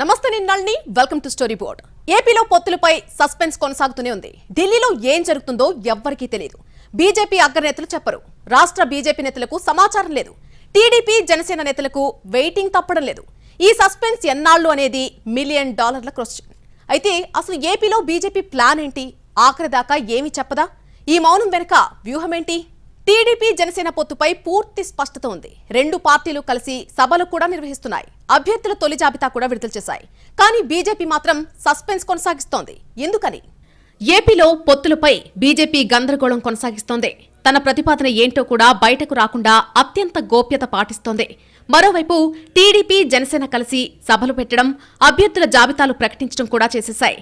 నమస్తే నిన్నాళ్ళని welcome to story board ఏపీలో పొత్తులపై సస్పెన్స్ కొనసాగుతూనే ఉంది. ఢిల్లీలో ఏం జరుగుతుందో ఎవ్వరికీ తెలియదు బీజేపీ అగ్రనేతలు చెప్పరు. రాష్ట్ర బీజేపీ నేతలకు సమాచారం లేదు. టీడీపీ జనసేన నేతలకు వెయిటింగ్ తప్పడం లేదు. ఈ సస్పెన్స్ ఎన్నాళ్ళు అనేది మిలియన్ డాలర్ల క్వశ్చన్. అయితే అసలు ఏపీలో బీజేపీ ప్లాన్ ఏంటి? ఆఖరి దాకా ఏమీ చెప్పదా? ఈ మౌనం వెనుక వ్యూహమేంటి? టీడీపీ జనసేన పొత్తుపై పూర్తి స్పష్టత ఉంది. రెండు పార్టీలు కలిసి సభలు కూడా నిర్వహిస్తున్నాయి. అభ్యర్థుల తొలి జాబితా కూడా విడుదల చేశాయి. కానీ బీజేపీ మాత్రం సస్పెన్స్ కొనసాగిస్తోంది. ఎందుకని? ఏపీలో పొత్తులపై బీజేపీ గందరగోళం కొనసాగిస్తోంది. తన ప్రతిపాదన ఏంటో కూడా బయటకు రాకుండా అత్యంత గోప్యత పాటిస్తోంది. మరోవైపు టీడీపీ జనసేన కలిసి సభలు పెట్టడం అభ్యర్థుల జాబితాలు ప్రకటించడం కూడా చేసేశాయి.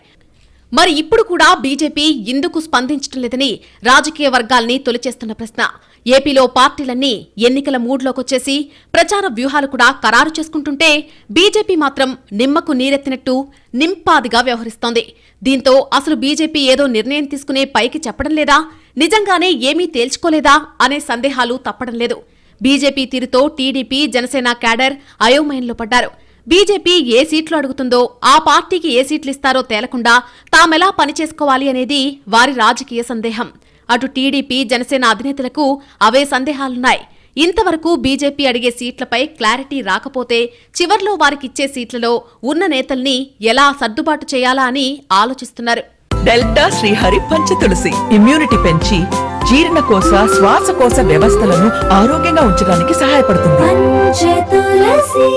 మరి ఇప్పుడు కూడా బీజేపీ ఎందుకు స్పందించడం లేదని రాజకీయ వర్గాల్ని తొలిచేస్తున్న ప్రశ్న. ఏపీలో పార్టీలన్నీ ఎన్నికల మూడ్లోకొచ్చేసి ప్రచార వ్యూహాలు కూడా ఖరారు చేసుకుంటుంటే బీజేపీ మాత్రం నిమ్మకు నీరెత్తినట్టు నింపాదిగా వ్యవహరిస్తోంది. దీంతో అసలు బీజేపీ ఏదో నిర్ణయం తీసుకునే పైకి చెప్పడం లేదా? నిజంగానే ఏమీ తేల్చుకోలేదా? అనే సందేహాలు తప్పడం లేదు. బీజేపీ తీరుతో టీడీపీ జనసేన క్యాడర్ అయోమయంలో పడ్డారు. బీజేపీ ఏ సీట్లు అడుగుతుందో ఆ పార్టీకి ఏ సీట్లు ఇస్తారో తేలకుండా తామెలా పనిచేసుకోవాలి అనేది వారి రాజకీయ సందేహం. అటు టీడీపీ జనసేన అధినేతలకు అవే సందేహాలున్నాయి. ఇంతవరకు బీజేపీ అడిగే సీట్లపై క్లారిటీ రాకపోతే చివర్లో వారికిచ్చే సీట్లలో ఉన్న నేతల్ని ఎలా సర్దుబాటు చేయాలా అని ఆలోచిస్తున్నారు. డెల్టా శ్రీహరి పంచతులసి ఇమ్యూనిటీ పెంచి జీర్ణకోశ శ్వాసకోశ వ్యవస్థలను ఆరోగ్యంగా ఉంచడానికి సహాయపడుతుంది. పంచతులసి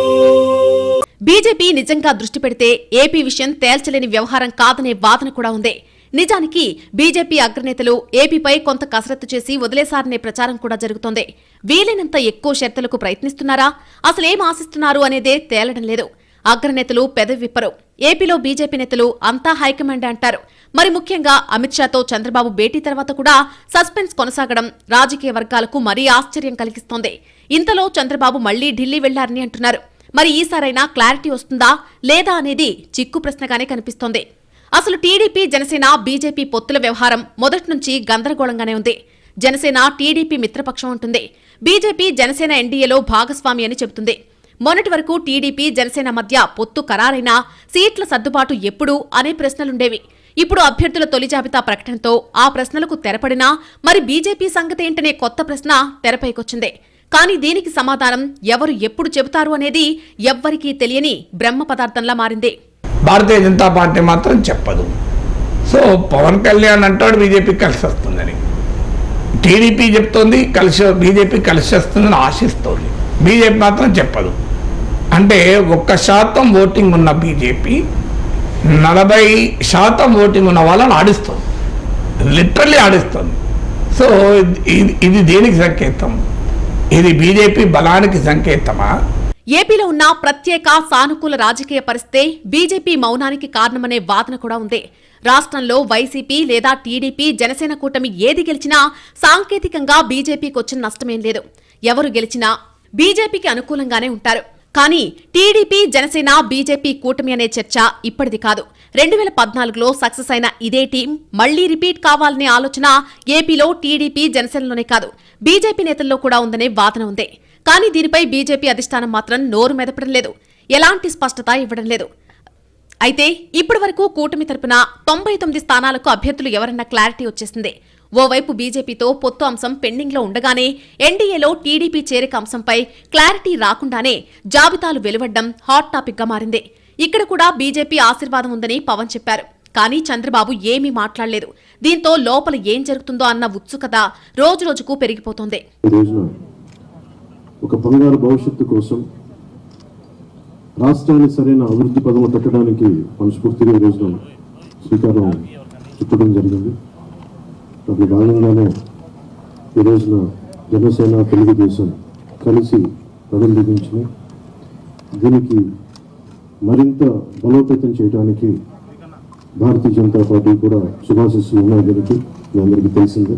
బీజేపీ నిజంగా దృష్టి పెడితే ఏపీ విషయం తేల్చలేని వ్యవహారం కాదనే వాదన కూడా ఉంది. నిజానికి బీజేపీ అగ్రనేతలు ఏపీపై కొంత కసరత్తు చేసి వదిలేశారనే ప్రచారం కూడా జరుగుతోంది. వీలైనంత ఎక్కువ షరతులకు ప్రయత్నిస్తున్నారా? అసలేం ఆశిస్తున్నారు అనేదే తేలడం లేదు. అగ్రనేతలు పెదవి విప్పరు. ఏపీలో బీజేపీ నేతలు అంతా హైకమాండ్ అంటారు. మరి ముఖ్యంగా అమిత్ షాతో చంద్రబాబు భేటీ తర్వాత కూడా సస్పెన్స్ కొనసాగడం రాజకీయ వర్గాలకు మరీ ఆశ్చర్యం కలిగిస్తోంది. ఇంతలో చంద్రబాబు మళ్ళీ ఢిల్లీ వెళ్ళారని అంటున్నారు. మరి ఈసారైనా క్లారిటీ వస్తుందా లేదా అనేది చిక్కు ప్రశ్నగానే కనిపిస్తోంది. అసలు టీడీపీ జనసేన బీజేపీ పొత్తుల వ్యవహారం మొదటి నుంచి గందరగోళంగానే ఉంది. జనసేన టీడీపీ మిత్రపక్షం ఉంటుంది. బీజేపీ జనసేన ఎన్డీఏలో భాగస్వామి అని చెబుతుంది. మొన్నటి వరకు టీడీపీ జనసేన మధ్య పొత్తు ఖరారైనా సీట్ల సర్దుబాటు ఎప్పుడు అనే ప్రశ్నలుండేవి. ఇప్పుడు అభ్యర్థుల తొలి జాబితా ప్రకటనతో ఆ ప్రశ్నలకు తెరపడినా మరి బీజేపీ సంగతేంటనే కొత్త ప్రశ్న తెరపైకొచ్చింది. కానీ దీనికి సమాధానం? ఎవరు ఎప్పుడు చెబుతారు అనేది ఎవ్వరికీ తెలియని బ్రహ్మ పదార్థంలా మారింది. భారతీయ జనతా పార్టీ మాత్రం చెప్పదు. సో పవన్ కళ్యాణ్ అంటాడు బీజేపీ కలిసి వస్తుందని టీడీపీ చెప్తోంది కలిసి బీజేపీ కలిసి వస్తుందని ఆశిస్తోంది. బీజేపీ మాత్రం చెప్పదు. అంటే ఒక్క శాతం ఓటింగ్ ఉన్న బీజేపీ నలభై శాతం ఓటింగ్ ఉన్న వాళ్ళని ఆడిస్తుంది. లిటరల్లీ ఆడిస్తుంది. సో ఇది ఇది దేనికి సంకేతం? ఇది బీజేపీ బలానికి సంకేతమా? ఏపీలో ఉన్న ప్రత్యేక సానుకూల రాజకీయ పరిస్థితే బీజేపీ మౌనానికి కారణమనే వాదన కూడా ఉంది. రాష్ట్రంలో వైసీపీ లేదా టీడీపీ జనసేన కూటమి ఏది గెలిచినా సాంకేతికంగా బీజేపీకి వచ్చిన నష్టమేం లేదు. ఎవరు గెలిచినా బీజేపీకి అనుకూలంగానే ఉంటారు. కానీ టీడీపీ జనసేన బీజేపీ కూటమి అనే చర్చ ఇప్పటిది కాదు. రెండు వేల పద్నాలుగులో సక్సెస్ అయిన ఇదే టీం మళ్ళీ రిపీట్ కావాలనే ఆలోచన ఏపీలో టీడీపీ జనసేనలోనే కాదు. బీజేపీ నేతల్లో కూడా ఉందనే వాదన ఉంది. కానీ దీనిపై బీజేపీ అధిష్టానం మాత్రం నోరు మెదపడం లేదు. ఎలాంటి స్పష్టత ఇవ్వడం లేదు. అయితే ఇప్పటి వరకు కూటమి తరపున తొంభై తొమ్మిది స్థానాలకు అభ్యర్థులు ఎవరన్న క్లారిటీ వచ్చేసింది. ఓవైపు బీజేపీతో పొత్తు అంశం పెండింగ్లో ఉండగానే ఎన్డీఏలో టీడీపీ చేరిక అంశంపై క్లారిటీ రాకుండానే జాబితాలు వెలువడ్డం హాట్ టాపిక్గా మారింది. ఇక్కడ కూడా బీజేపీ ఆశీర్వాదం ఉందని పవన్ చెప్పారు. కానీ చంద్రబాబు ఏమీ మాట్లాడలేదు. దీంతో లోపల ఏం జరుగుతుందో అన్న ఉత్సుకత రోజురోజుకు పెరిగిపోతోంది. ఈ రోజున ఒక బంగారు భవిష్యత్తు కోసం రాష్ట్రాన్ని సరైన అభివృద్ధి పదము పెట్టడానికి మనస్ఫూర్తిగా ఈ రోజున శ్రీకారం చుట్టడం జరిగింది. దాని భాగంగానే ఈ రోజున జనసేన తెలుగుదేశం కలిసి పదం దీనికి మరింత బలోపేతం చేయడానికి భారతీయ జనతా పార్టీ కూడా శుభాశిస్తులు ఉన్నాయి మీ అందరికీ తెలిసిందే.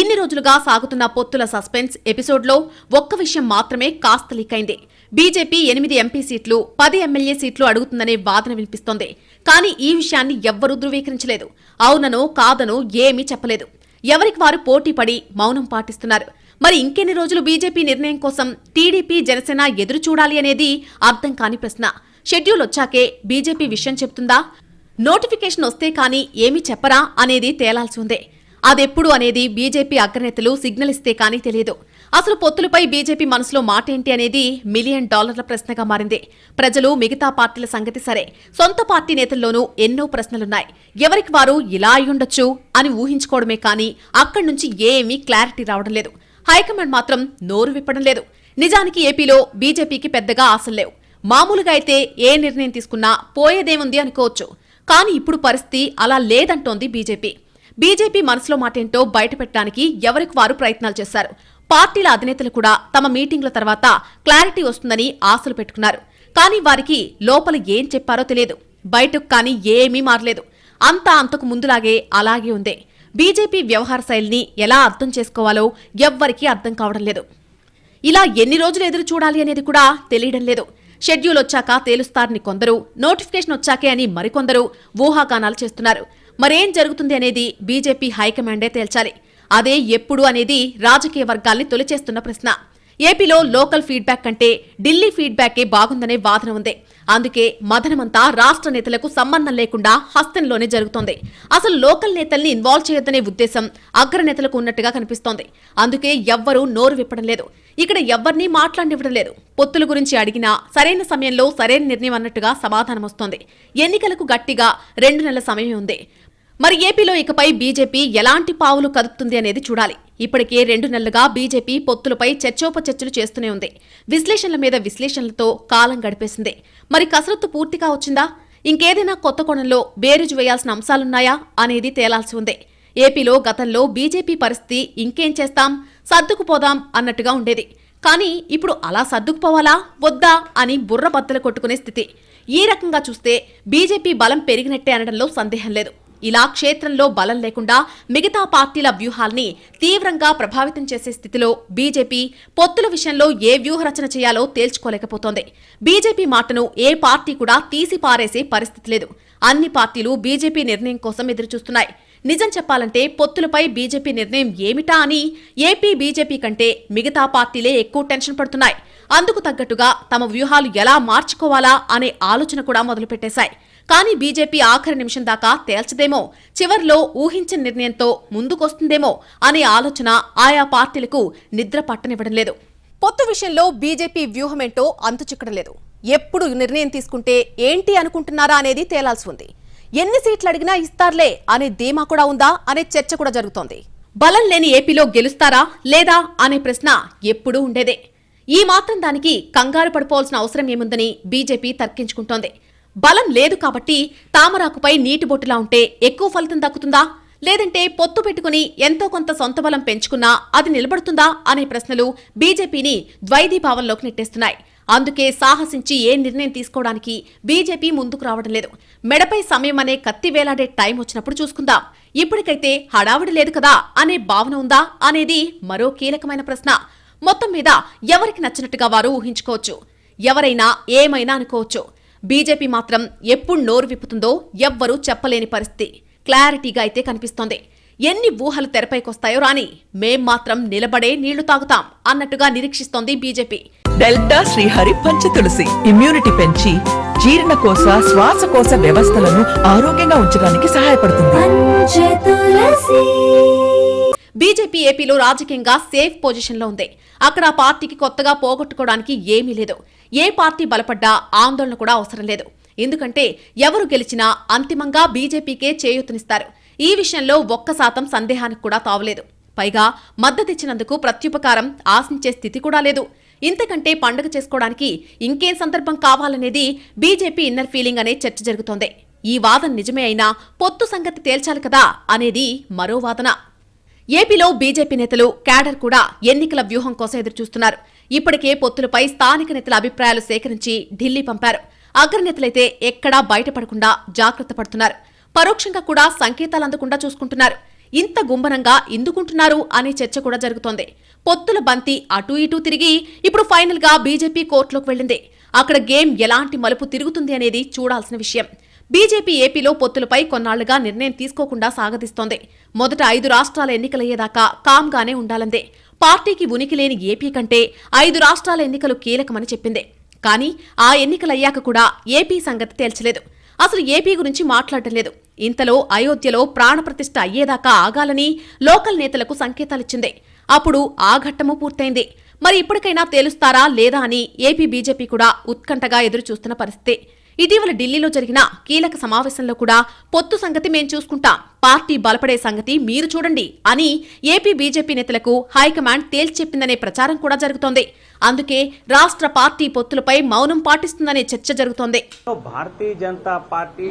ఇన్ని రోజులుగా సాగుతున్న పొత్తుల సస్పెన్స్ ఎపిసోడ్లో ఒక్క విషయం మాత్రమే కాస్త లీక్ అయింది. బీజేపీ ఎనిమిది ఎంపీ సీట్లు పది ఎమ్మెల్యే సీట్లు అడుగుతుందనే వాదన వినిపిస్తోంది. కానీ ఈ విషయాన్ని ఎవ్వరూ ధృవీకరించలేదు. అవుననో కాదనో ఏమీ చెప్పలేదు. ఎవరికి వారు పోటీపడి మౌనం పాటిస్తున్నారు? మరి ఇంకెన్ని రోజులు బీజేపీ నిర్ణయం కోసం టీడీపీ జనసేన ఎదురు చూడాలి అనేది అర్థం కాని ప్రశ్న. షెడ్యూల్ వచ్చాకే బీజేపీ విషయం చెప్తుందా? నోటిఫికేషన్ వస్తే కానీ ఏమీ చెప్పరా అనేది తేలాల్సి ఉంది. అదెప్పుడు అనేది బీజేపీ అగ్రనేతలు సిగ్నల్ ఇస్తే కానీ తెలియదు. అసలు పొత్తులపై బీజేపీ మనసులో మాట ఏంటి అనేది మిలియన్ డాలర్ల ప్రశ్నగా మారింది. ప్రజలు మిగతా పార్టీల సంగతి సరే. సొంత పార్టీ నేతల్లోనూ ఎన్నో ప్రశ్నలున్నాయి. ఎవరికి వారు ఇలా అయ్యుండొచ్చు అని ఊహించుకోవడమే కానీ అక్కడి నుంచి ఏమీ క్లారిటీ రావడం లేదు. హైకమాండ్ మాత్రం నోరు విప్పడం లేదు. నిజానికి ఏపీలో బీజేపీకి పెద్దగా ఆశలు లేవు. మామూలుగా అయితే ఏ నిర్ణయం తీసుకున్నా పోయేదేముంది అనుకోవచ్చు. కానీ ఇప్పుడు పరిస్థితి అలా లేదంటోంది బీజేపీ. బీజేపీ మనసులో మాటేంటో బయటపెట్టడానికి ఎవరికి వారు ప్రయత్నాలు చేశారు? పార్టీల అధినేతలు కూడా తమ మీటింగ్ల తర్వాత క్లారిటీ వస్తుందని ఆశలు పెట్టుకున్నారు. కానీ వారికి లోపల ఏం చెప్పారో తెలియదు. బయటకు కానీ ఏమీ మారలేదు. అంతా అంతకు ముందులాగే అలాగే ఉంది. బీజేపీ వ్యవహార శైలిని ఎలా అర్థం చేసుకోవాలో ఎవ్వరికీ అర్థం కావడం లేదు. ఇలా ఎన్ని రోజులు ఎదురు చూడాలి అనేది కూడా తెలియడం లేదు. షెడ్యూల్ వచ్చాక తేలుస్తారని కొందరు నోటిఫికేషన్ వచ్చాకే అని మరికొందరు ఊహాగానాలు చేస్తున్నారు. మరేం జరుగుతుంది అనేది బీజేపీ హైకమాండే తేల్చాలి. అదే ఎప్పుడు అనేది రాజకీయ వర్గాల్ని తొలిచేస్తున్న ప్రశ్న. ఏపీలో లోకల్ ఫీడ్బ్యాక్ కంటే ఢిల్లీ ఫీడ్బ్యాకే బాగుందనే వాదన ఉంది. అందుకే మదనమంతా రాష్ట్ర నేతలకు సంబంధం లేకుండా హస్తంలోనే జరుగుతోంది. అసలు లోకల్ నేతల్ని ఇన్వాల్వ్ చేయొద్దనే ఉద్దేశం అగ్రనేతలకు ఉన్నట్టుగా కనిపిస్తోంది. అందుకే ఎవ్వరూ నోరు విప్పడం లేదు. ఇక్కడ ఎవ్వరినీ మాట్లాడివ్వడం లేదు. పొత్తుల గురించి అడిగినా సరైన సమయంలో సరైన నిర్ణయం అన్నట్టుగా సమాధానం వస్తోంది. ఎన్నికలకు గట్టిగా రెండు నెలల సమయం ఉంది. మరి ఏపీలో ఇకపై బీజేపీ ఎలాంటి పావులు కదుపుతుంది అనేది చూడాలి. ఇప్పటికే రెండు నెలలుగా బీజేపీ పొత్తులపై చర్చోపచర్చలు చేస్తూనే ఉంది. విశ్లేషణల మీద విశ్లేషణలతో కాలం గడిపేసింది. మరి కసరత్తు పూర్తిగా వచ్చిందా? ఇంకేదైనా కొత్త కోణంలో బేరుజు వేయాల్సిన అంశాలున్నాయా అనేది తేలాల్సి ఉంది. ఏపీలో గతంలో బీజేపీ పరిస్థితి ఇంకేం చేస్తాం? సర్దుకుపోదాం అన్నట్టుగా ఉండేది. కానీ ఇప్పుడు అలా సర్దుకుపోవాలా? వద్దా? అని బుర్ర బద్దలు కొట్టుకునే స్థితి. ఈ రకంగా చూస్తే బీజేపీ బలం పెరిగినట్టే అనడంలో సందేహం లేదు. ఇలా క్షేత్రంలో బలం లేకుండా మిగతా పార్టీల వ్యూహాల్ని తీవ్రంగా ప్రభావితం చేసే స్థితిలో బీజేపీ పొత్తుల విషయంలో ఏ వ్యూహరచన చేయాలో తేల్చుకోలేకపోతోంది. బీజేపీ మాటను ఏ పార్టీ కూడా తీసిపారేసే పరిస్థితి లేదు. అన్ని పార్టీలు బీజేపీ నిర్ణయం కోసం ఎదురుచూస్తున్నాయి. నిజం చెప్పాలంటే పొత్తులపై బీజేపీ నిర్ణయం ఏమిటా అని ఏపీ బీజేపీ కంటే మిగతా పార్టీలే ఎక్కువ టెన్షన్ పడుతున్నాయి. అందుకు తగ్గట్టుగా తమ వ్యూహాలు ఎలా మార్చుకోవాలా అనే ఆలోచన కూడా మొదలుపెట్టేశాయి. కానీ బీజేపీ ఆఖరి నిమిషం దాకా తేల్చదేమో చివర్లో ఊహించిన నిర్ణయంతో ముందుకొస్తుందేమో అనే ఆలోచన ఆయా పార్టీలకు నిద్ర పట్టనివ్వడం లేదు. పొత్తు విషయంలో బీజేపీ వ్యూహమేంటో అంతు చిక్కడం లేదు ఎప్పుడు నిర్ణయం తీసుకుంటే ఏంటి అనుకుంటున్నారా అనేది తేలాల్సి ఉంది. ఎన్ని సీట్లు అడిగినా ఇస్తారులే అనే ధీమా కూడా ఉందా అనే చర్చ కూడా జరుగుతోంది. బలం లేని ఏపీలో గెలుస్తారా లేదా అనే ప్రశ్న ఎప్పుడూ ఉండేదే. ఈ మాత్రం దానికి కంగారు పడిపోవాల్సిన అవసరం ఏముందని బీజేపీ తర్కించుకుంటోంది. బలం లేదు కాబట్టి తామరాకుపై నీటి బొట్టులా ఉంటే ఎక్కువ ఫలితం దక్కుతుందా? లేదంటే పొత్తు పెట్టుకుని ఎంతో కొంత సొంత బలం పెంచుకున్నా అది నిలబడుతుందా? అనే ప్రశ్నలు బీజేపీని ద్వైదీభావంలోకి నెట్టేస్తున్నాయి. అందుకే సాహసించి ఏ నిర్ణయం తీసుకోవడానికి బీజేపీ ముందుకు రావడం లేదు. మెడపై సమయం అనే కత్తి వేలాడే టైం వచ్చినప్పుడు చూసుకుందాం. ఇప్పటికైతే హడావిడి లేదు కదా అనే భావన ఉందా అనేది మరో కీలకమైన ప్రశ్న. మొత్తం మీద ఎవరికి నచ్చినట్టుగా వారు ఊహించుకోవచ్చు. ఎవరైనా ఏమైనా అనుకోవచ్చు. బీజేపీ మాత్రం ఎప్పుడు నోరు విప్పుతుందో ఎవ్వరూ చెప్పలేని పరిస్థితి. క్లారిటీగా అయితే కనిపిస్తోంది. ఎన్ని ఊహలు తెరపైకొస్తాయో రాని మేం మాత్రం నిలబడే నీళ్ళు తాగుతాం అన్నట్టుగా నిరీక్షిస్తోంది BJP. Delta Srihari Panchatulasi immunity పెంచి జీర్ణకోశ శ్వాసకోశ వ్యవస్థలను ఆరోగ్యంగా ఉంచడానికి సహాయపడుతుంది. పంచతులసి బీజేపీ ఏపీలో రాజకీయంగా సేఫ్ పొజిషన్లో ఉంది. అక్కడ ఆ పార్టీకి కొత్తగా పోగొట్టుకోవడానికి ఏమీ లేదు. ఏ పార్టీ బలపడ్డా ఆందోళన కూడా అవసరం లేదు. ఎందుకంటే ఎవరు గెలిచినా అంతిమంగా బీజేపీకే చేయూతనిస్తారు. ఈ విషయంలో ఒక్క శాతం సందేహానికి కూడా తావలేదు. పైగా మద్దతిచ్చినందుకు ప్రత్యుపకారం ఆశించే స్థితి కూడా లేదు. ఇంతకంటే పండుగ చేసుకోవడానికి ఇంకేం సందర్భం కావాలనేది బీజేపీ ఇన్నర్ ఫీలింగ్ అనే చర్చ జరుగుతోంది. ఈ వాదన నిజమే అయినా పొత్తు సంగతి తేల్చాలి కదా అనేది మరో వాదన. ఏపీలో బీజేపీ నేతలు క్యాడర్ కూడా ఎన్నికల వ్యూహం కోసం ఎదురుచూస్తున్నారు. ఇప్పటికే పొత్తులపై స్థానిక నేతల అభిప్రాయాలు సేకరించి ఢిల్లీ పంపారు. అగ్రనేతలైతే ఎక్కడా బయటపడకుండా జాగ్రత్త పడుతున్నారు. పరోక్షంగా కూడా సంకేతాలు అందకుండా చూసుకుంటున్నారు. ఇంత గుంభనంగా ఎందుకుంటున్నారు అనే చర్చ కూడా జరుగుతోంది. పొత్తుల బంతి అటూ ఇటూ తిరిగి ఇప్పుడు ఫైనల్గా బీజేపీ కోర్టులోకి వెళ్ళింది. అక్కడ గేమ్ ఎలాంటి మలుపు తిరుగుతుంది అనేది చూడాల్సిన విషయం. బీజేపీ ఏపీలో పొత్తులపై కొన్నాళ్ళుగా నిర్ణయం తీసుకోకుండా సాగదీస్తోంది మొదట ఐదు రాష్ట్రాల ఎన్నికలయ్యేదాకా కామ్గానే ఉండాలందే. పార్టీకి ఉనికి లేని ఏపీ కంటే ఐదు రాష్ట్రాల ఎన్నికలు కీలకమని చెప్పింది. కానీ ఆ ఎన్నికలయ్యాక కూడా ఏపీ సంగతి తేల్చలేదు. అసలు ఏపీ గురించి మాట్లాడటం లేదు. ఇంతలో అయోధ్యలో ప్రాణప్రతిష్ఠ అయ్యేదాకా ఆగాలని లోకల్ నేతలకు సంకేతాలిచ్చింది. అప్పుడు ఆ ఘట్టము పూర్తయింది. మరి ఇప్పటికైనా తేలుస్తారా లేదా అని ఏపీ బీజేపీ కూడా ఉత్కంఠగా ఎదురుచూస్తున్న పరిస్థితి. ఇటీవల ఢిల్లీలో జరిగిన కీలక సమావేశంలో కూడా పొత్తు సంగతి మేం చూసుకుంటాం. పార్టీ బలపడే సంగతి మీరు చూడండి అని ఏపీ బీజేపీ నేతలకు హైకమాండ్ తేల్చెప్పిందనే ప్రచారం కూడా జరుగుతోంది. అందుకే రాష్ట్ర పార్టీ పొత్తులపై మౌనం పాటిస్తుందనే చర్చ జరుగుతోంది. భారతీయ జనతా పార్టీ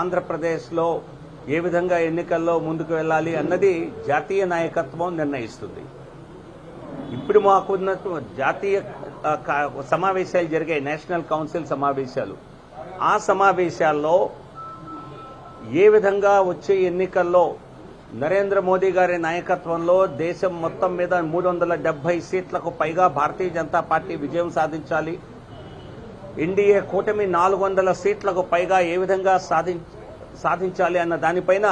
ఆంధ్రప్రదేశ్లో ఏ విధంగా ఎన్నికల్లో ముందుకు వెళ్ళాలి అన్నది జాతీయ నాయకత్వం నిర్ణయిస్తుంది. ఇప్పుడు మాకున్న జాతీయ సమావేశాలు జరిగాయి నేషనల్ కౌన్సిల్ సమావేశాలు. ఆ సమావేశాల్లో ఏ విధంగా వచ్చే ఎన్నికల్లో నరేంద్ర మోదీ గారి నాయకత్వంలో దేశం మొత్తం మీద మూడు వందల డెబ్బై సీట్లకు పైగా భారతీయ జనతా పార్టీ విజయం సాధించాలి. ఎన్డీఏ కూటమి నాలుగు వందల సీట్లకు పైగా ఏ విధంగా సాధి సాధించాలి అన్న దానిపైన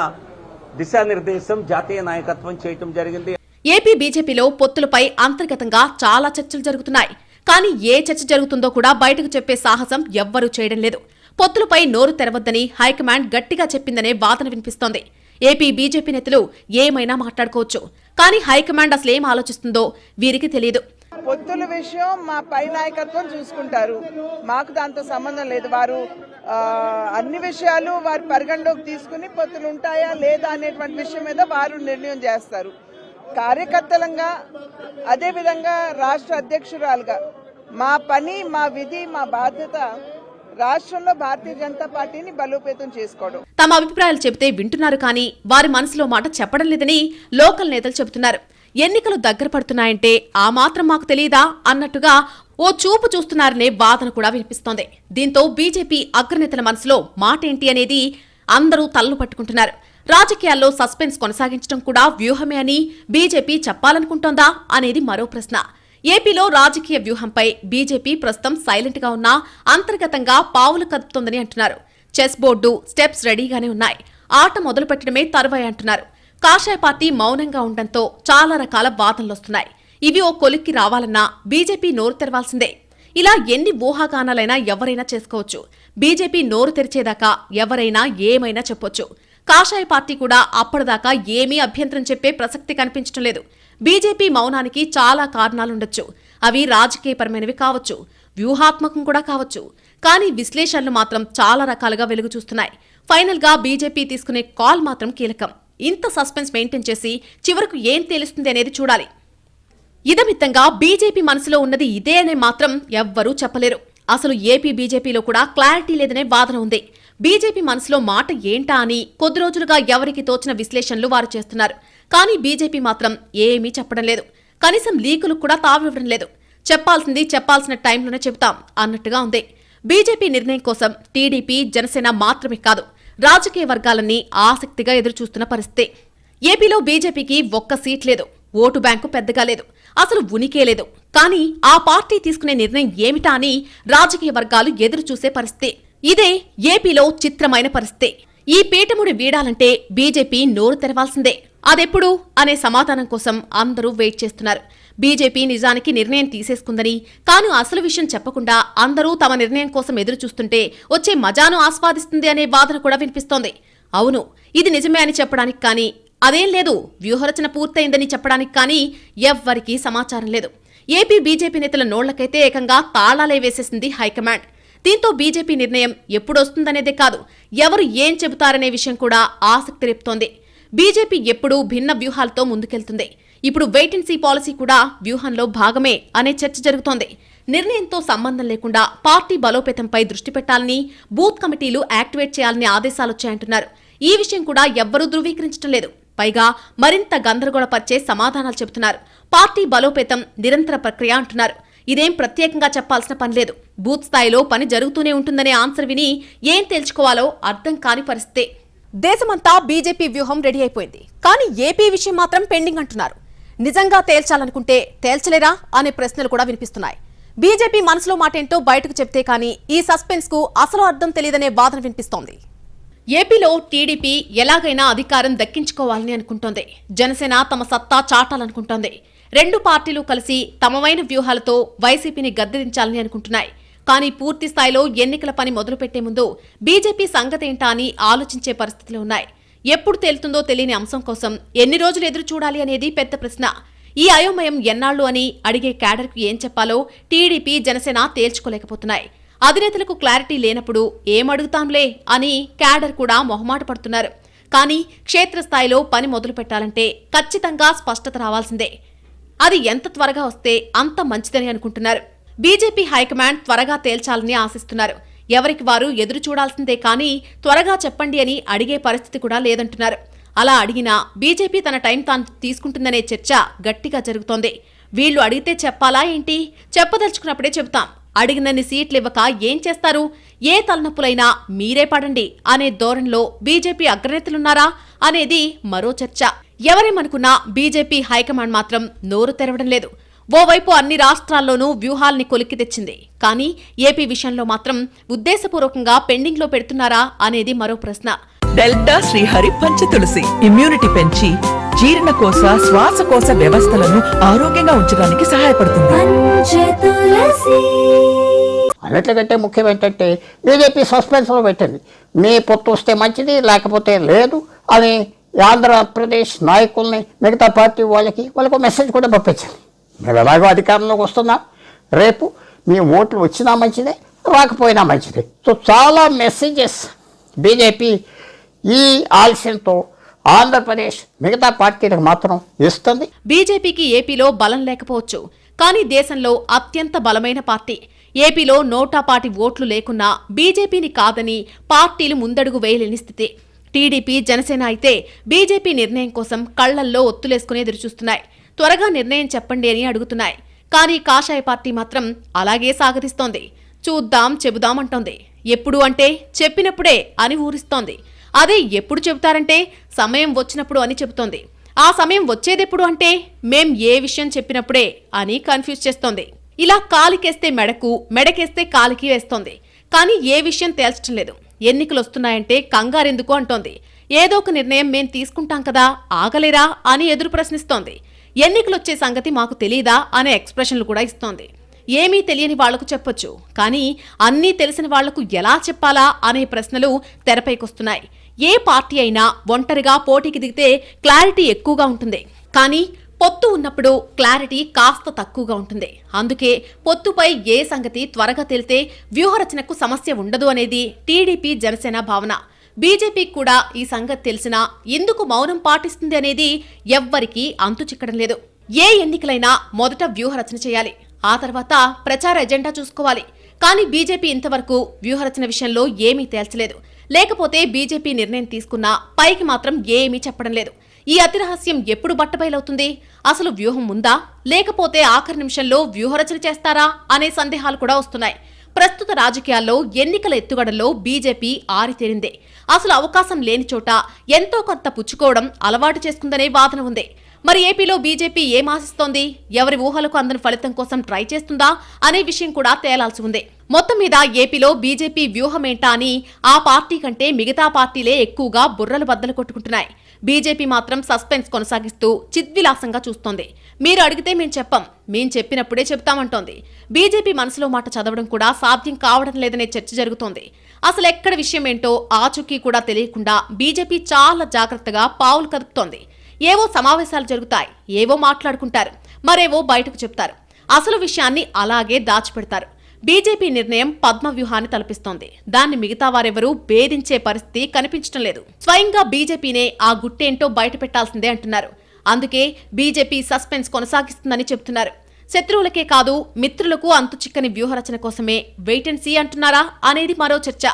దిశానిర్దేశం జాతీయ నాయకత్వం చేయటం జరిగింది. ఏపీ బీజేపీలో పొత్తులపై అంతర్గతంగా చాలా చర్చలు జరుగుతున్నాయి. కానీ ఏ చర్చ జరుగుతుందో కూడా బయటకు చెప్పే సాహసం ఎవ్వరూ చేయడం లేదు. పొత్తులపై నోరు తెరవద్దని హైకమాండ్ గట్టిగా చెప్పిందనే వాదన వినిపిస్తోంది. ఏపీ బీజేపీ నేతలు ఏమైనా మాట్లాడుకోవచ్చు. కానీ హైకమాండ్ ఏం ఆలోచిస్తుందో వీరికి తెలియదు పొత్తుల విషయం మా పై నాయకత్వం చూసుకుంటారు. మాకు దాంతో సంబంధం లేదు. వారు అన్ని విషయాలు వారు పరిగణలోకి తీసుకుని పొత్తులు ఉంటాయా లేదా అనేటువంటి విషయం మీద వారు నిర్ణయం చేస్తారు. కార్యకర్తలంగా అదేవిధంగా రాష్ట్ర అధ్యక్షురాలుగా. మా పని మా విధి మా బాధ్యత రాష్ట్రంలో భారతీయ జనతా పార్టీని బలోపేతం చేసుకోవడం. తమ అభిప్రాయాలు చెబితే వింటున్నారు కానీ వారి మనసులో మాట చెప్పడం లేదని లోకల్ నేతలు చెబుతున్నారు. ఎన్నికలు దగ్గర పడుతున్నాయంటే ఆ మాత్రం మాకు తెలియదా అన్నట్టుగా ఓ చూపు చూస్తున్నారనే వాదన కూడా వినిపిస్తోంది. దీంతో బీజేపీ అగ్రనేతల మనసులో మాటేంటి అనేది అందరూ తలలు పట్టుకుంటున్నారు. రాజకీయాల్లో సస్పెన్స్ కొనసాగించడం కూడా వ్యూహమే అని బీజేపీ చెప్పాలనుకుంటోందా అనేది మరో ప్రశ్న. ఏపీలో రాజకీయ వ్యూహంపై బీజేపీ ప్రస్తుతం సైలెంట్గా ఉన్నా అంతర్గతంగా పావులు కదుపుతోందని అంటున్నారు. చెస్ బోర్డు స్టెప్స్ రెడీగానే ఉన్నాయి. ఆట మొదలు పెట్టడమే తరువాయి అంటున్నారు. కాషాయ పార్టీ మౌనంగా ఉండడంతో చాలా రకాల వాదనలొస్తున్నాయి ఇవి ఓ కొలిక్కి రావాలన్నా బీజేపీ నోరు తెరవాల్సిందే. ఇలా ఎన్ని ఊహాగానాలైనా ఎవరైనా చేసుకోవచ్చు. బీజేపీ నోరు తెరిచేదాకా ఎవరైనా ఏమైనా చెప్పొచ్చు. కాషాయ పార్టీ కూడా అప్పటిదాకా ఏమీ అభ్యంతరం చెప్పే ప్రసక్తి కనిపించడం లేదు. బీజేపీ మౌనానికి చాలా కారణాలుండొచ్చు. అవి రాజకీయపరమైనవి కావచ్చు. వ్యూహాత్మకం కూడా కావచ్చు. కానీ విశ్లేషణలు మాత్రం చాలా రకాలుగా వెలుగు చూస్తున్నాయి ఫైనల్గా బీజేపీ తీసుకునే కాల్ మాత్రం కీలకం. ఇంత సస్పెన్స్ మెయింటైన్ చేసి చివరకు ఏం తెలుస్తుంది అనేది చూడాలి. ఇదమిత్తంగా బీజేపీ మనసులో ఉన్నది ఇదే అనే మాత్రం ఎవ్వరూ చెప్పలేరు. అసలు ఏపీ బీజేపీలో కూడా క్లారిటీ లేదనే వాదన ఉంది. బీజేపీ మనసులో మాట ఏంటా అని కొద్ది రోజులుగా ఎవరికి తోచిన విశ్లేషణలు వారు చేస్తున్నారు. కానీ బీజేపీ మాత్రం ఏమీ చెప్పడం లేదు. కనీసం లీకులు కూడా తావివ్వడం లేదు. చెప్పాల్సింది చెప్పాల్సిన టైంలోనే చెబుతాం అన్నట్టుగా ఉంది. బీజేపీ నిర్ణయం కోసం టీడీపీ జనసేన మాత్రమే కాదు రాజకీయ వర్గాలన్నీ ఆసక్తిగా ఎదురుచూస్తున్న పరిస్థితి. ఏపీలో బీజేపీకి ఒక్క సీట్ లేదు. ఓటు బ్యాంకు పెద్దగా లేదు. అసలు ఉనికే లేదు. కానీ ఆ పార్టీ తీసుకునే నిర్ణయం ఏమిటా అని రాజకీయ వర్గాలు ఎదురు చూసే పరిస్థితి. ఇదే ఏపీలో చిత్రమైన పరిస్థితి. ఈ పీఠముడి వీడాలంటే బీజేపీ నోరు తెరవాల్సిందే. అదెప్పుడు? అనే సమాధానం కోసం అందరూ వెయిట్ చేస్తున్నారు. బీజేపీ నిజానికి నిర్ణయం తీసేసుకుందని కాను అసలు విషయం చెప్పకుండా అందరూ తమ నిర్ణయం కోసం ఎదురు చూస్తుంటే వచ్చే మజాను ఆస్వాదిస్తుంది అనే వాదన కూడా వినిపిస్తోంది. అవును ఇది నిజమే అని చెప్పడానికి కానీ అదేం లేదు వ్యూహరచన పూర్తయిందని చెప్పడానికి కానీ ఎవ్వరికీ సమాచారం లేదు. ఏపీ బీజేపీ నేతల నోళ్ళకైతే ఏకంగా తాళాలే వేసేసింది హైకమాండ్. దీంతో బీజేపీ నిర్ణయం ఎప్పుడొస్తుందనేదే కాదు ఎవరు ఏం చెబుతారనే విషయం కూడా ఆసక్తి రేపుతోంది. బీజేపీ ఎప్పుడూ భిన్న వ్యూహాలతో ముందుకెళ్తుంది. ఇప్పుడు వెయిట్ అండ్ సీ పాలసీ కూడా వ్యూహంలో భాగమే అనే చర్చ జరుగుతోంది. నిర్ణయంతో సంబంధం లేకుండా పార్టీ బలోపేతంపై దృష్టి పెట్టాలని బూత్ కమిటీలు యాక్టివేట్ చేయాలని ఆదేశాలొచ్చాయంటున్నారు ఈ విషయం కూడా ఎవ్వరూ ధృవీకరించడం లేదు. పైగా మరింత గందరగోళపరిచే సమాధానాలు చెబుతున్నారు. పార్టీ బలోపేతం నిరంతర ప్రక్రియ అంటున్నారు. ఇదేం ప్రత్యేకంగా చెప్పాల్సిన పని లేదు. బూత్ స్థాయిలో పని జరుగుతూనే ఉంటుందనే ఆన్సర్ విని ఏం తేల్చుకోవాలో అర్థం కాని పరిస్థితే. దేశమంతా బీజేపీ వ్యూహం రెడీ అయిపోయింది. కానీ ఏపీ విషయం మాత్రం పెండింగ్ అంటున్నారు. నిజంగా తేల్చాలనుకుంటే తేల్చలేరా అనే ప్రశ్నలు కూడా వినిపిస్తున్నాయి. బీజేపీ మనసులో మాటేంటో బయటకు చెప్తే కానీ ఈ సస్పెన్స్కు అసలు అర్థం తెలియదనే వాదన వినిపిస్తోంది. ఏపీలో టీడీపీ ఎలాగైనా అధికారం దక్కించుకోవాలని అనుకుంటోంది. జనసేన తమ సత్తా చాటాలనుకుంటోంది. రెండు పార్టీలు కలిసి తమవైన వ్యూహాలతో వైసీపీని గద్దెదించాలని అనుకుంటున్నాయి. కానీ పూర్తి స్థాయిలో ఎన్నికల పని మొదలుపెట్టే ముందు బీజేపీ సంగతేంటా అని ఆలోచించే పరిస్థితులు ఉన్నాయి. ఎప్పుడు తేలుతుందో తెలియని అంశం కోసం ఎన్ని రోజులు ఎదురు చూడాలి అనేది పెద్ద ప్రశ్న. ఈ అయోమయం ఎన్నాళ్ళు అని అడిగే క్యాడర్కు ఏం చెప్పాలో టీడీపీ జనసేన తేల్చుకోలేకపోతున్నాయి. అధినేతలకు క్లారిటీ లేనప్పుడు ఏమడుగుతాంలే అని క్యాడర్ కూడా మొహమాట పడుతున్నారు. కానీ క్షేత్రస్థాయిలో పని మొదలు పెట్టాలంటే ఖచ్చితంగా స్పష్టత రావాల్సిందే. అది ఎంత త్వరగా వస్తే అంత మంచిదని అనుకుంటున్నారు. బీజేపీ హైకమాండ్ త్వరగా తేల్చాలని ఆశిస్తున్నారు. ఎవరికి వారు ఎదురు చూడాల్సిందే కానీ త్వరగా చెప్పండి అని అడిగే పరిస్థితి కూడా లేదంటున్నారు. అలా అడిగినా బీజేపీ తన టైం తాను తీసుకుంటుందనే చర్చ గట్టిగా జరుగుతోంది. వీళ్ళు అడిగితే చెప్పాలా ఏంటి? చెప్పదలుచుకున్నప్పుడే చెబుతాం. అడిగినన్ని సీట్లు ఇవ్వక ఏం చేస్తారు? ఏ తలనొప్పులైనా మీరే పడండి అనే ధోరణిలో బీజేపీ అగ్రనేతలున్నారా అనేది మరో చర్చ. ఎవరేమనుకున్నా బీజేపీ హైకమాండ్ మాత్రం నోరు తెరవడం లేదు. ఓవైపు అన్ని రాష్ట్రాల్లోనూ వ్యూహాల్ని కొలిక్కి తెచ్చింది. కానీ ఏపీ విషయంలో మాత్రం ఉద్దేశపూర్వకంగా పెండింగ్లో పెడుతున్నారా అనేది మరో ప్రశ్న. డెల్టా శ్రీహరి పంచతులసి ఇమ్యూనిటీ పెంచి జీర్ణకోశ శ్వాసకోశ వ్యవస్థలను ఆరోగ్యంగా ఉంచడానికి సహాయపడుతుంది. అన్నిటికంటే ముఖ్యం ఏంటంటే బీజేపీ సస్పెన్స్లో పెట్టింది. మీ పొత్తు వస్తే మంచిది లేకపోతే లేదు అని ఆంధ్రప్రదేశ్ నాయకుల్ని మిగతా పార్టీ వాళ్ళకి వాళ్ళకు మెసేజ్ కూడా పంపించింది మేము ఎలాగో అధికారంలోకి వస్తున్నాం రేపు మీ ఓట్లు వచ్చినా మంచిదే రాకపోయినా మంచిదే. సో చాలా మెసేజెస్ బీజేపీ ఈ ఆలస్యంతో ఆంధ్రప్రదేశ్ మిగతా పార్టీలకు మాత్రం ఇస్తుంది. బీజేపీకి ఏపీలో బలం లేకపోవచ్చు కానీ దేశంలో అత్యంత బలమైన పార్టీ. ఏపీలో నోటాపాటి ఓట్లు లేకున్నా బీజేపీని కాదని పార్టీలు ముందడుగు వేయలేని స్థితి. టీడీపీ జనసేన అయితే బీజేపీ నిర్ణయం కోసం కళ్ళల్లో ఒత్తులేసుకుని ఎదురుచూస్తున్నాయి. త్వరగా నిర్ణయం చెప్పండి అని అడుగుతున్నాయి. కానీ కాషాయ పార్టీ మాత్రం అలాగే సాగతిస్తోంది. చూద్దాం చెబుదామంటోంది. ఎప్పుడు అంటే చెప్పినప్పుడే అని ఊరిస్తోంది. అదే ఎప్పుడు చెబుతారంటే సమయం వచ్చినప్పుడు అని చెబుతోంది. ఆ సమయం వచ్చేదెప్పుడు అంటే మేం ఏ విషయం చెప్పినప్పుడే అని కన్ఫ్యూజ్ చేస్తోంది. ఇలా కాలికేస్తే మెడకు మెడకేస్తే కాలికి వేస్తోంది. కానీ ఏ విషయం తేల్చడం లేదు. ఎన్నికలు వస్తున్నాయంటే కంగారెందుకు అంటోంది. ఏదో ఒక నిర్ణయం మేం తీసుకుంటాం కదా ఆగలేరా అని ఎదురు ప్రశ్నిస్తోంది. ఎన్నికలొచ్చే సంగతి మాకు తెలియదా అనే ఎక్స్ప్రెషన్లు కూడా ఇస్తోంది. ఏమీ తెలియని వాళ్ళకు చెప్పొచ్చు కానీ అన్నీ తెలిసిన వాళ్ళకు ఎలా చెప్పాలా అనే ప్రశ్నలు తెరపైకొస్తున్నాయి. ఏ పార్టీ అయినా ఒంటరిగా పోటీకి దిగితే క్లారిటీ ఎక్కువగా ఉంటుంది. కానీ పొత్తు ఉన్నప్పుడు క్లారిటీ కాస్త తక్కువగా ఉంటుంది. అందుకే పొత్తుపై ఏ సంగతి త్వరగా తెలితే వ్యూహరచనకు సమస్య ఉండదు అనేది టీడీపీ జనసేన భావన. బీజేపీకి కూడా ఈ సంగతి తెలిసినా ఎందుకు మౌనం పాటిస్తుంది అనేది ఎవ్వరికీ అంతు చిక్కడం లేదు. ఏ ఎన్నికలైనా మొదట వ్యూహరచన చేయాలి. ఆ తర్వాత ప్రచార ఎజెండా చూసుకోవాలి. కానీ బీజేపీ ఇంతవరకు వ్యూహరచన విషయంలో ఏమీ తేల్చలేదు. లేకపోతే బీజేపీ నిర్ణయం తీసుకున్నా పైకి మాత్రం ఏమీ చెప్పడం లేదు. ఈ అతిరహస్యం ఎప్పుడు బట్టబయలవుతుంది? అసలు వ్యూహం ఉందా? లేకపోతే ఆఖరి నిమిషంలో వ్యూహరచన చేస్తారా? అనే సందేహాలు కూడా వస్తున్నాయి. ప్రస్తుత రాజకీయాల్లో ఎన్నికల ఎత్తుగడలో బీజేపీ ఆరితేరిందే. అసలు అవకాశం లేని చోట ఎంతో కొంత పుచ్చుకోవడం అలవాటు చేసుకుందనే వాదన ఉంది. మరి ఏపీలో బీజేపీ ఏం ఆశిస్తోంది? ఎవరి ఊహలకు అందని ఫలితం కోసం ట్రై చేస్తుందా? అనే విషయం కూడా తేలాల్సి ఉంది. మొత్తం మీద ఏపీలో బీజేపీ వ్యూహమేంటా అని ఆ పార్టీ కంటే మిగతా పార్టీలే ఎక్కువగా బుర్రలు బద్దలు కొట్టుకుంటున్నాయి. బీజేపీ మాత్రం సస్పెన్స్ కొనసాగిస్తూ చిద్విలాసంగా చూస్తోంది. మీరు అడిగితే మేం చెప్పం. మేం చెప్పినప్పుడే చెప్తామంటోంది బీజేపీ మనసులో మాట చదవడం కూడా సాధ్యం కావడం లేదనే చర్చ జరుగుతోంది. అసలు ఎక్కడ విషయం ఏంటో ఆచూకీ కూడా తెలియకుండా బీజేపీ చాలా జాగ్రత్తగా పావులు కదుపుతోంది. ఏవో సమావేశాలు జరుగుతాయి. ఏవో మాట్లాడుకుంటారు. మరేవో బయటకు చెప్తారు. అసలు విషయాన్ని అలాగే దాచిపెడతారు. బీజేపీ నిర్ణయం పద్మ వ్యూహాన్ని తలపిస్తోంది. దాన్ని మిగతా వారెవరూ భేదించే పరిస్థితి కనిపించడం లేదు. స్వయంగా బీజేపీనే ఆ గుట్టేంటో బయటపెట్టాల్సిందే అంటున్నారు. అందుకే బీజేపీ సస్పెన్స్ కొనసాగిస్తుందని చెబుతున్నారు. శత్రువులకే కాదు మిత్రులకు అంతు చిక్కని వ్యూహరచన కోసమే వెయిట్ అండ్ సీ అంటున్నారా అనేది మరో చర్చ.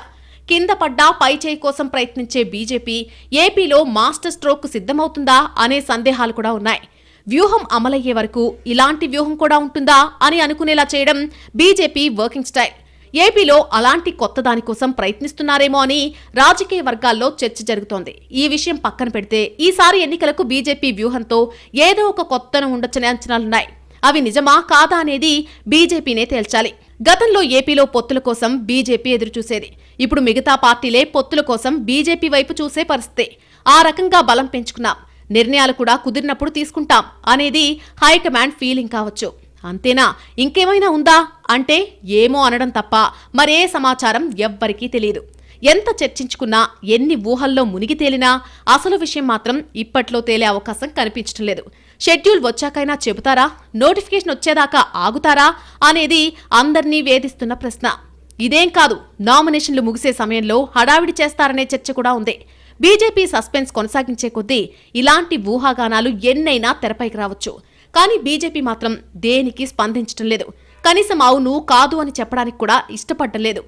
కింద పడ్డా పై చేయి కోసం ప్రయత్నించే బీజేపీ ఏపీలో మాస్టర్ స్ట్రోక్ సిద్ధమవుతుందా అనే సందేహాలు కూడా ఉన్నాయి. వ్యూహం అమలయ్యే వరకు ఇలాంటి వ్యూహం కూడా ఉంటుందా అని అనుకునేలా చేయడం బీజేపీ వర్కింగ్ స్టైల్. ఏపీలో అలాంటి కొత్త దానికోసం ప్రయత్నిస్తున్నారేమో అని రాజకీయ వర్గాల్లో చర్చ జరుగుతోంది. ఈ విషయం పక్కన పెడితే ఈసారి ఎన్నికలకు బీజేపీ వ్యూహంతో ఏదో ఒక కొత్తను ఉండొచ్చనే అంచనాలున్నాయి. అవి నిజమా కాదా అనేది బీజేపీనే తేల్చాలి. గతంలో ఏపీలో పొత్తుల కోసం బీజేపీ ఎదురుచూసేది. ఇప్పుడు మిగతా పార్టీలే పొత్తుల కోసం బీజేపీ వైపు చూసే పరిస్థితి. ఆ రకంగా బలం పెంచుకున్నాం. నిర్ణయాలు కూడా కుదిరినప్పుడు తీసుకుంటాం అనేది హైకమాండ్ ఫీలింగ్ కావచ్చు. అంతేనా? ఇంకేమైనా ఉందా? అంటే ఏమో అనడం తప్ప మరే సమాచారం ఎవ్వరికీ తెలియదు ఎంత చర్చించుకున్నా ఎన్ని ఊహల్లో మునిగి తేలినా అసలు విషయం మాత్రం ఇప్పట్లో తేలే అవకాశం కనిపించడం లేదు. షెడ్యూల్ వచ్చాకైనా చెబుతారా? నోటిఫికేషన్ వచ్చేదాకా ఆగుతారా? అనేది అందర్నీ వేధిస్తున్న ప్రశ్న. ఇదేం కాదు నామినేషన్లు ముగిసే సమయంలో హడావిడి చేస్తారనే చర్చ కూడా ఉంది. బీజేపీ సస్పెన్స్ కొనసాగించే కొద్దీ ఇలాంటి ఊహాగానాలు ఎన్నైనా తెరపైకి రావచ్చు. కానీ బీజేపీ మాత్రం దేనికి స్పందించడం లేదు. కనీసం అవును కాదు అని చెప్పడానికి కూడా ఇష్టపడటం లేదు.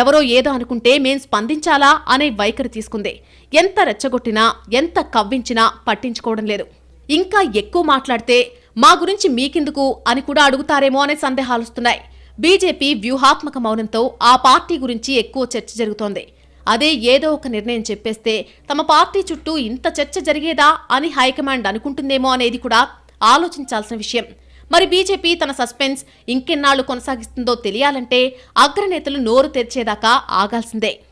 ఎవరో ఏదో అనుకుంటే మేం స్పందించాలా అనే వైఖరి తీసుకుంది. ఎంత రెచ్చగొట్టినా ఎంత కవ్వించినా పట్టించుకోవడం లేదు. ఇంకా ఎక్కువ మాట్లాడితే మా గురించి మీకెందుకు అని కూడా అడుగుతారేమో అనే సందేహాలుస్తున్నాయి. బీజేపీ వ్యూహాత్మక మౌనంతో ఆ పార్టీ గురించి ఎక్కువ చర్చ జరుగుతోంది. అదే ఏదో ఒక నిర్ణయం చెప్పేస్తే తమ పార్టీ చుట్టూ ఇంత చర్చ జరిగేదా అని హైకమాండ్ అనుకుంటుందేమో అనేది కూడా ఆలోచించాల్సిన విషయం. మరి బీజేపీ తన సస్పెన్స్ ఇంకెన్నాళ్ళు కొనసాగిస్తుందో తెలియాలంటే అగ్రనేతలు నోరు తెరిచేదాకా ఆగాల్సిందే.